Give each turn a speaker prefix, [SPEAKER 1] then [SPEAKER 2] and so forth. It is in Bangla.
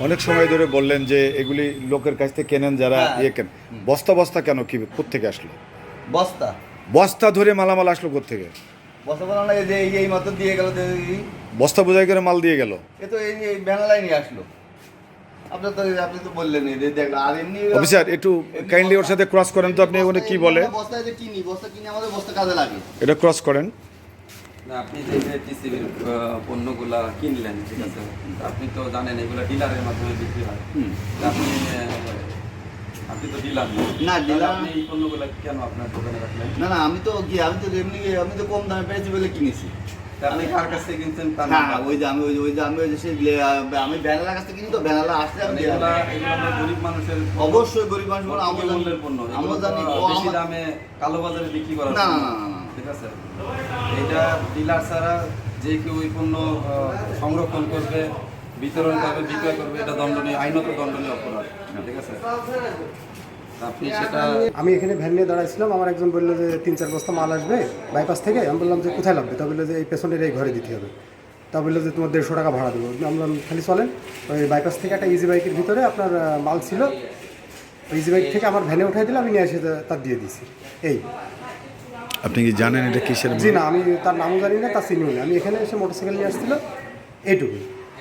[SPEAKER 1] অনেক সময় ধরে বললেন যে এগুলি লোকের কাছ থেকে কেনেন যারা
[SPEAKER 2] হ্যাঁ।
[SPEAKER 1] ইয়ে কেন। বস্তা বস্তা কেন? কি থেকে আসলো?
[SPEAKER 2] বস্তা।
[SPEAKER 1] বস্তা ধরে মালামাল আসলো থেকে
[SPEAKER 2] বস্তা বলা না এই যে এই- এই দিয়ে গেল
[SPEAKER 1] বস্তা বোঝাই করে মাল দিয়ে গেল।
[SPEAKER 2] এ তো এই আসলো। আপনার তো আপনি তো বললেন এই দেখল। আর এমনি
[SPEAKER 1] অফিসার একটু কাইন্ডলি ওর সাথে ক্রস করেন তো আপনি ওখানে কি বলে?
[SPEAKER 2] বস্তায় কিনি বস্তা কিনে আমাদের বস্তা কাজে লাগে।
[SPEAKER 1] এটা ক্রস করেন।
[SPEAKER 3] না, আপনি যে যে টিসিবির পণ্যগুলা কিনলেন ঠিক আছে? আপনি তো জানেন এগুলো ডিলারের মাধ্যমে বিক্রি হয়। আপনি আপনি তো ডিলার
[SPEAKER 2] না, dealer-
[SPEAKER 3] আপনি এই পণ্যগুলো কেন আপনার দোকানে রাখলেন?
[SPEAKER 2] না না আমি তো কি আমি তো এমনি আমি তো কম দামে পেয়েছি বলে কিনেছি।
[SPEAKER 3] আপনি কার কাছ থেকে কিনছেন?
[SPEAKER 2] ওই যে আমি ওই যে আমি ওই যে সেই আমি ব্যানালার কাছ থেকে কিনি তো ব্যানালা আসলে আমি
[SPEAKER 3] মানে গরিব মানুষের।
[SPEAKER 2] অবশ্যই গরিব মানুষ বলে
[SPEAKER 3] অল্প
[SPEAKER 2] আমদানি
[SPEAKER 3] মূল্যের পণ্য।
[SPEAKER 2] আমরা জানি
[SPEAKER 3] বেশি দামে কালো বাজারে বিক্রি করা
[SPEAKER 2] না, না, না,
[SPEAKER 3] আছে। এটা ডিলার ছাড়া যে কেউ ওই পণ্য সংরক্ষণ করবে, বিতরণ করবে, বিক্রয় করবে, এটা দণ্ডনীয়, আইনত দণ্ডনীয় অপরাধ, ঠিক আছে? আপনি সেটা
[SPEAKER 4] আমি এখানে ভ্যান নিয়ে দাঁড়াইছিলাম, আমার একজন বলল যে তিন চার বস্তা মাল আসবে বাইপাস থেকে। আমি বললাম যে কোথায় লাগবে? তা বলল যে এই পেছনের এই ঘরে দিতে হবে। তা বলল যে তোমার দেড়শো টাকা ভাড়া দেবো। আমি বললাম, খালি চলেন, ওই বাইপাস থেকে একটা ইজি বাইকের ভিতরে আপনার মাল ছিল। ইজি বাইক থেকে আমার ভ্যানে উঠাই দিলে, আমি নিয়ে এসে তার দিয়ে দিছি এই।
[SPEAKER 1] আপনি কি জানেন এটা কিসের
[SPEAKER 4] জি না, আমি তার নামও জানি না, তার চিনিও না। আমি এখানে এসে মোটরসাইকেল নিয়ে আসছিল, এইটুকুই।